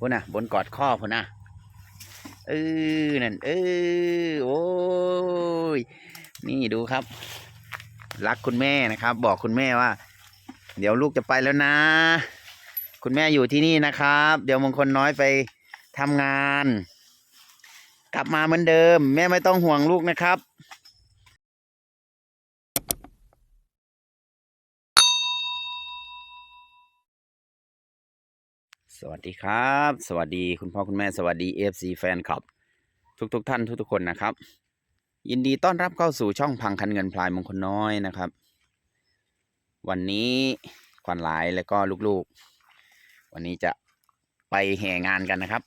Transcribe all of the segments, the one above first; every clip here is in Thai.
พุ่นนะบนกอดข้อพุ่นนะเออนั่นเออโอ้ยนี่ดูครับ รักคุณแม่นะครับ บอกคุณแม่ว่า เดี๋ยวลูกจะไปแล้วนะ คุณแม่อยู่ที่นี่นะครับ เดี๋ยวมงคลน้อยไปทำงาน กลับมาเหมือนเดิม แม่ไม่ต้องห่วงลูกนะครับ สวัสดีครับ สวัสดีคุณพ่อคุณแม่สวัสดี FC แฟนคลับ ทุกๆทท่านทุกๆคนนะครับ ยินดีต้อนรับเข้าสู่ช่องพังคันเงินพลายมงคลน้อยนะครับ วันนี้ควันหลายและก็ลูกๆ วันนี้จะไปแห่งานกันนะครับ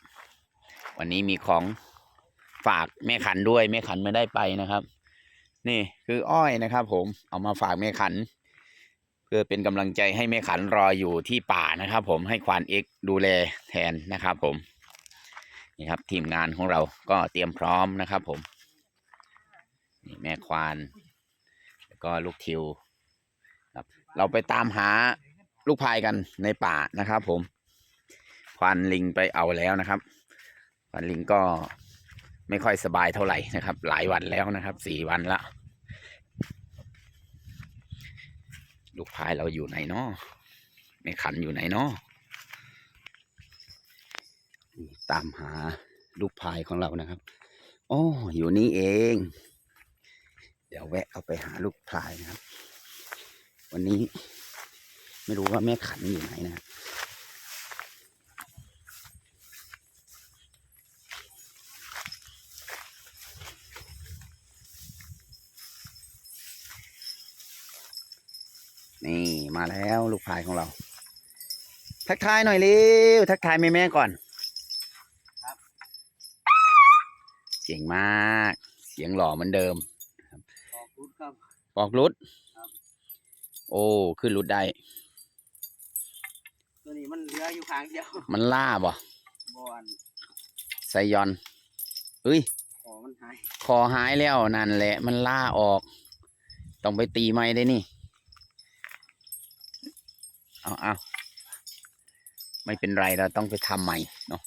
วันนี้มีของฝากแม่ขันด้วยแม่ขันไม่ได้ไปนะครับ นี่คืออ้อยนะครับ ผมเอามาฝากแม่ขัน เพื่อเป็นกำลังใจให้แม่ขันรออยู่ที่ป่านะครับ ผมให้ควานเอ็กดูแลแทนนะครับผมนี่ครับทีมงานของเราก็เตรียมพร้อมนะครับ ผมนี่แม่ควาน แล้วก็ลูกทิวครับ เราไปตามหาลูกพายกันในป่านะครับ ผม ควานลิงไปเอาแล้วนะครับ ควานลิงก็ไม่ค่อยสบายเท่าไหร่นะครับ หลายวันแล้วนะครับสี่วันละ ลูกพายเราอยู่ไหนเนาะแม่ขันอยู่ไหนเนาะตามหาลูกพายของเรานะครับอ๋อยู่นี่เอง เดี๋ยวแวะเอาไปหาลูกพายนะครับ วันนี้ไม่รู้ว่าแม่ขันอยู่ไหนนะ นี่มาแล้วลูกพายของเรา ทักทายหน่อยเร็วทักทายแม่แม่ๆก่อนเก่งมาก เสียงหล่อเหมือนเดิมขอบคุณครับออกรุดครับโอ้ขึ้นรุดได้ตัวนี้มันเหลืออยู่ข้างเดียวมันล่าบ่บอนไซยอนเอ้ยขอมันหายคอหายแล้วนั่นแหละ มันล่าออก ต้องไปตีไม้ได้นี่ เอาเอาไม่เป็นไรเราต้องไปทำใหม่เนาะ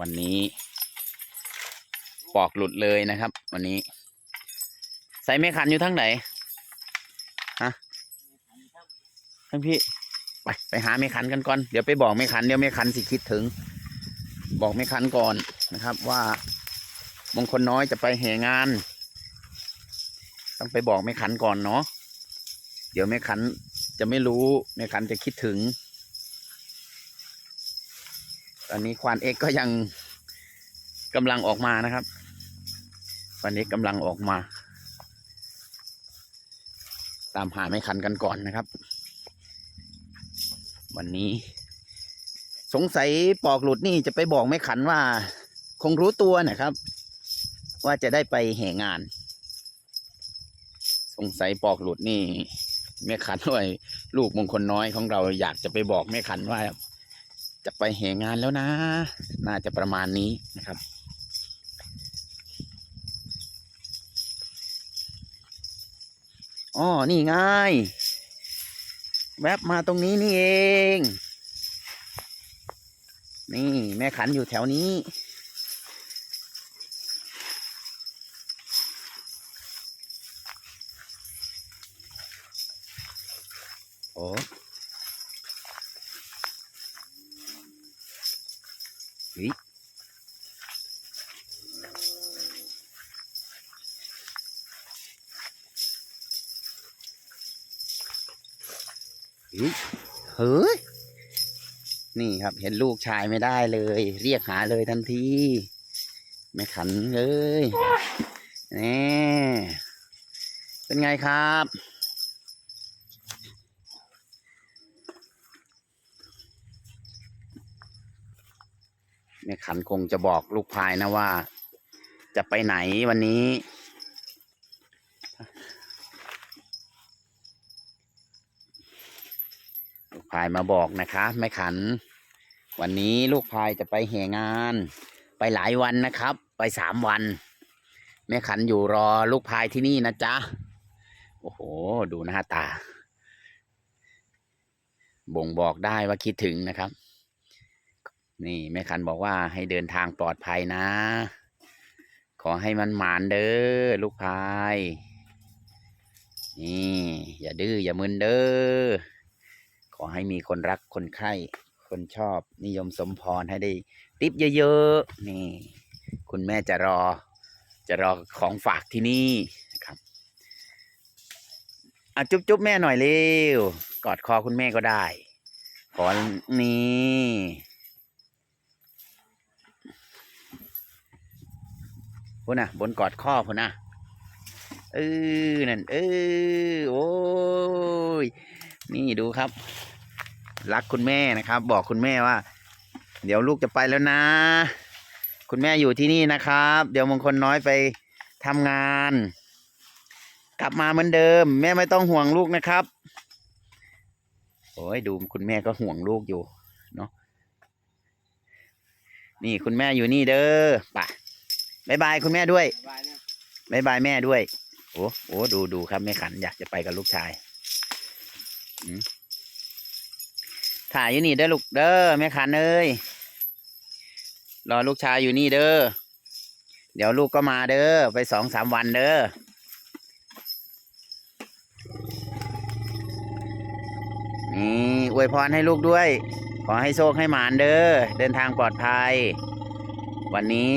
วันนี้ปอกหลุดเลยนะครับ วันนี้ ใส่ไม่ขันอยู่ทั้งไหนฮะท่านพี่ไปไปหาไม่ขันกันก่อน เดี๋ยวไปบอกไม่ขันเดี๋ยวไม่ขันสิคิดถึง บอกไม่ขันก่อนนะครับ ว่ามงคลน้อยจะไปแห่งาน ต้องไปบอกแม่ขันก่อนเนาะเดี๋ยวแม่ขัน จะไม่รู้แม่ขันจะคิดถึง ตอนนี้ควานเอ็กก็ยังกำลังออกมานะครับควานเอกกำลังออกมา ตามหาแม่ขันกันก่อนนะครับ วันนี้ สงสัยปอกหลุดนี่จะไปบอกแม่ขันว่า คงรู้ตัวนะครับ ว่าจะได้ไปแห่งาน สงสัยปอกหลุดนี่แม่ขันด้วย ลูกมงคลน้อยของเราอยากจะไปบอกแม่ขันว่า จะไปแหงานแล้วนะ น่าจะประมาณนี้นะครับอ๋อนี่ไงแวบมาตรงนี้นี่เอง นี่แม่ขันอยู่แถวนี้ โอ้เฮ้ยเฮ้ยเฮ้ย นี่ครับเห็นลูกชายไม่ได้เลย เรียกหาเลยทันทีแม่ขันเลยนี่เป็นไงครับ แม่ขันคงจะบอกลูกพายนะว่า จะไปไหนวันนี้ ลูกพายมาบอกนะคะแม่ขัน วันนี้ลูกพายจะไปแห่งาน ไปหลายวันนะครับ ไปสามวัน แม่ขันอยู่รอลูกพายที่นี่นะจ๊ะ โอ้โห ดูหน้าตา บ่งบอกได้ว่าคิดถึงนะครับ นี่แม่คันบอกว่าให้เดินทางปลอดภัยนะ ขอให้มันหมานเด้อลูกพายนี่อย่าดื้ออย่ามึนเด้อขอให้มีคนรักคนใคร่คนชอบนิยมสมพรให้ได้ติปเยอะๆนี่ คุณแม่จะรอ จะรอของฝากที่นี่ครับอะจุ๊บจุ๊บแม่หน่อยเร็ว กอดคอคุณแม่ก็ได้ขอนี่ พุ่นนะบนกอดข้อพุ่นนะเออนั่นเออโอ้ยนี่ดูครับ รักคุณแม่นะครับ บอกคุณแม่ว่า เดี๋ยวลูกจะไปแล้วนะ คุณแม่อยู่ที่นี่นะครับ เดี๋ยวมงคลน้อยไปทำงาน กลับมาเหมือนเดิม แม่ไม่ต้องห่วงลูกนะครับ โอ้ยดูคุณแม่ก็ห่วงลูกอยู่เนาะนี่คุณแม่อยู่นี่เด้อไป่ะ บายบายคุณแม่ด้วยบายเนี่ยบายบายแม่ด้วย โอ้โอ้ดูดูครับแม่ขันอยากจะไปกับลูกชายอืมถ่ายอยู่นี่เด้อลูกเด้อแม่ขันเอ้ยรอลูกชายอยู่นี่เด้อเดี๋ยวลูกก็มาเด้อไปสองสามวันเด้อนี่อวยพรให้ลูกด้วย ขอให้โชคให้หมานเด้อเดินทางปลอดภัย วันนี้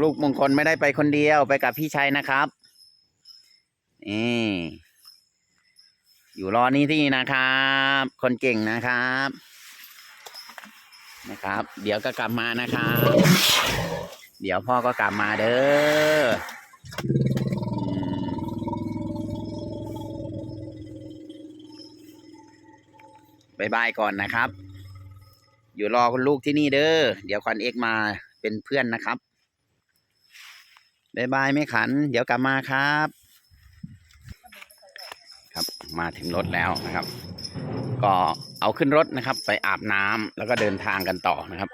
ลูกมงคลไม่ได้ไปคนเดียวไปกับพี่ชัยนะครับนี่อยู่รอนี่ที่นะครับ คนเก่งนะครับนะครับ เดี๋ยวก็กลับมานะครับ เดี๋ยวพ่อก็กลับมาเด้อบายบายก่อนนะครับ อยู่รอคุณลูกที่นี่เด้อ เดี๋ยวควันเอกมาเป็นเพื่อนนะครับ บายบายไม่ขัน เดี๋ยวกลับมาครับ ครับมาถึงรถแล้วนะครับ ก็เอาขึ้นรถนะครับ ไปอาบน้ำแล้วก็เดินทางกันต่อนะครับ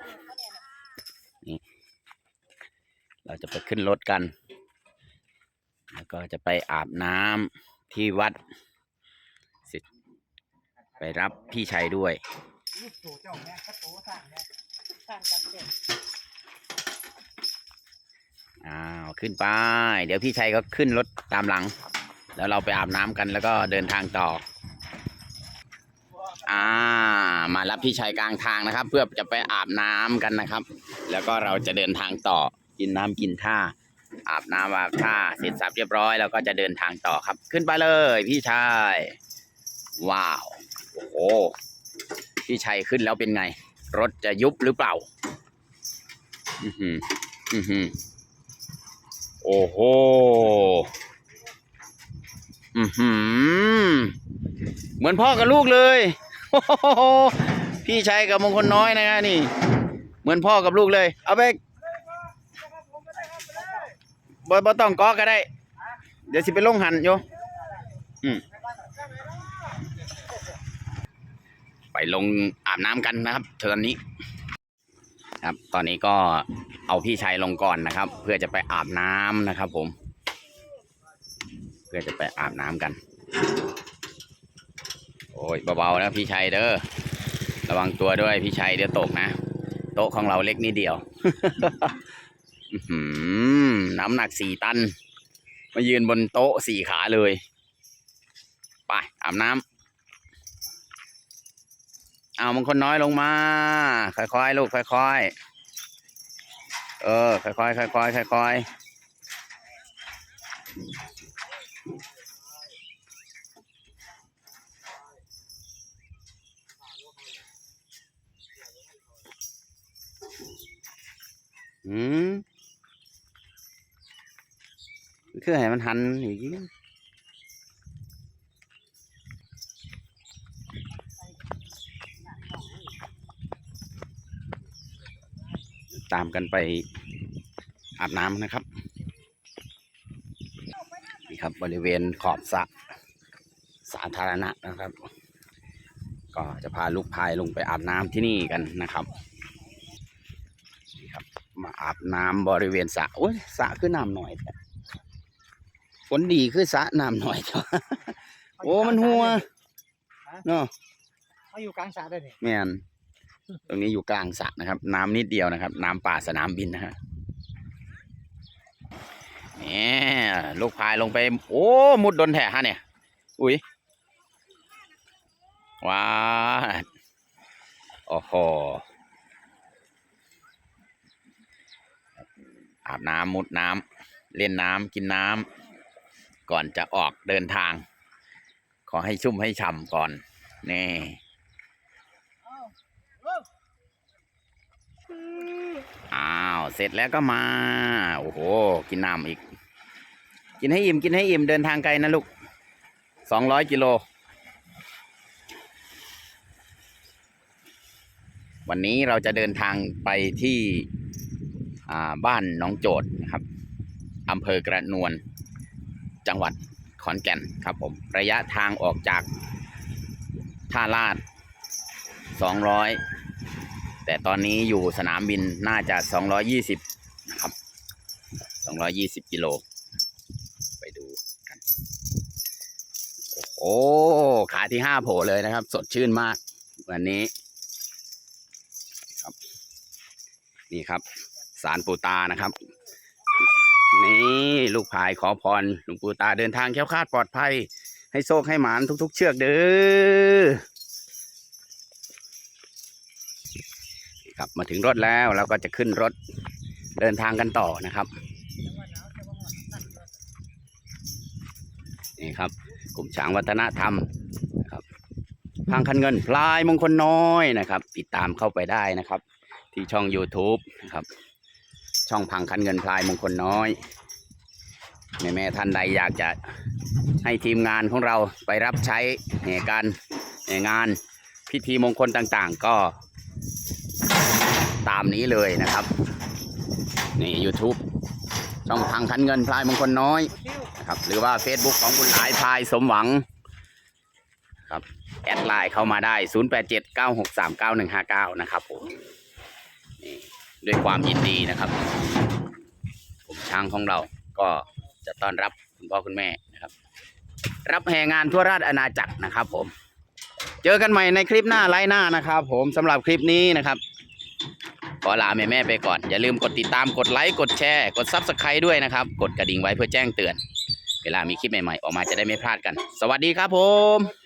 นี่เราจะไปขึ้นรถกัน แล้วก็จะไปอาบน้ำที่วัดเสร็จไปรับพี่ชัยด้วยลูกโตเจ้าาวขึ้นไป เดี๋ยวพี่ชัยก็ขึ้นรถตามหลัง แล้วเราไปอาบน้ำกันแล้วก็เดินทางต่อ อ่า มารับพี่ชัยกลางทางนะครับ เพื่อจะไปอาบน้ำกันนะครับ แล้วก็เราจะเดินทางต่อ กินน้ำกินท่า อาบน้ำอาบท่าเสร็จสับเรียบร้อยแล้วก็จะเดินทางต่อครับ ขึ้นไปเลย พี่ชัยว้าว โอ้โหพี่ชัยขึ้นแล้วเป็นไง รถจะยุบหรือเปล่า อือหือ อือหือ โอ้โห อือหือ เหมือนพ่อกับลูกเลย พี่ชัยกับมงคลน้อยนะฮะนี่ เหมือนพ่อกับลูกเลย เอาไปบ่บ่ต้องกอก็ได้ เดี๋ยวสิไปลงหันโยอืมไปลงอาบน้ำกันนะครับเทิร์นนี้ ครับ ตอนนี้ก็ เอาพี่ชัยลงก่อนนะครับ เพื่อจะไปอาบน้ำนะครับ ผม เพื่อจะไปอาบน้ำกัน โอ้ยเบาๆนะพี่ชัยเด้อระวังตัวด้วยพี่ชัยเดี๋ยวตกนะโต๊ะของเราเล็กนิดเดียวอืน้ำหนักสี่ตัน มายืนบนโต๊ะสี่ขาเลย ไปอาบน้ำเอาบางคนน้อยลงมา ค่อยๆลูกค่อยๆ เออ ค่อยๆค่อยๆค่อยๆอืมคือให้มันหันอย่างนี้ ตามกันไปอาบน้ำนะครับ นี่ครับบริเวณขอบสระสาธารณะนะครับ ก็จะพาลูกพายลงไปอาบน้ำที่นี่กันนะครับนี่ครับ มาอาบน้ำบริเวณสระโอ้ยสระคือน้ำหน่อยแท้ฝนดีคือสระน้ำหน่อยจ้ะโอ้มันหัวเนาะเขาอยู่กลางสระได้เนี่ยแม่น ตรงนี้อยู่กลางสระนะครับ น้ำนิดเดียวนะครับ น้ำป่าสนามบินนะฮะเนี่ยลูกพายลงไป โอ้มุดโดนแถฮะเนี่ย อุ้ยว้าโอ้โหอาบน้ำมุดน้ำเล่นน้ำกินน้ำก่อนจะออกเดินทาง ขอให้ชุ่มให้ฉ่ำก่อน นี่ อ้าว เสร็จแล้วก็มา โอ้โห กินน้ำอีก กินให้อิ่ม กินให้อิ่ม เดินทางไกลนะลูกสองร้อยกิโล วันนี้เราจะเดินทางไปที่บ้านน้องโจดนะครับอำเภอกระนวล จังหวัดขอนแก่นครับผม ระยะทางออกจากท่าลาด200 แต่ตอนนี้อยู่สนามบินน่าจะ220นะครับ220กิโล ไปดูกัน โอ้ขาที่ห้าโผล่เลยนะครับ สดชื่นมาก วันนี้ครับ นี่ครับ สารปูตานะครับ นี่ลูกพายขอพรหลวงปู่ตาเดินทางแค้วคลาดปลอดภัย ให้โชคให้หมานทุก ๆ เชือกเด้อ ครับมาถึงรถแล้วเราก็จะขึ้นรถเดินทางกันต่อนะครับนี่ครับ กลุ่มช้างวัฒนธรรมนะครับทางคันเงินพลายมงคลน้อยนะครับ ติดตามเข้าไปได้นะครับ ที่ช่อง YouTube นะครับ ช่องพังคันเงินพลายมงคลน้อยแม่แม่ท่านใดอยากจะให้ทีมงานของเราไปรับใช้ในการในงานพิธีมงคลต่างๆ ก็ ตามนี้เลยนะครับ นี่ YouTube ช่องพังคันเงินพลายมงคลน้อยนะครับหรือว่า Facebook ของคุณหลายพลายสมหวังครับแอดไลน์เข้ามาได้ 0879639159 นะครับผมนี่ด้วยความยินดีนะครับผมช้างของเราก็จะต้อนรับคุณพ่อคุณแม่นะครับ รับแห่งานทั่วราชอาณาจักรนะครับผม เจอกันใหม่ในคลิปหน้าไลน์หน้านะครับ ผมสำหรับคลิปนี้นะครับ ขอลาแม่แม่ไปก่อน อย่าลืมกดติดตามกดไลค์กดแชร์กดซับสไครต์ด้วยนะครับ กดกระดิ่งไว้เพื่อแจ้งเตือน เวลามีคลิปใหม่ๆ ออกมาจะได้ไม่พลาดกัน สวัสดีครับผม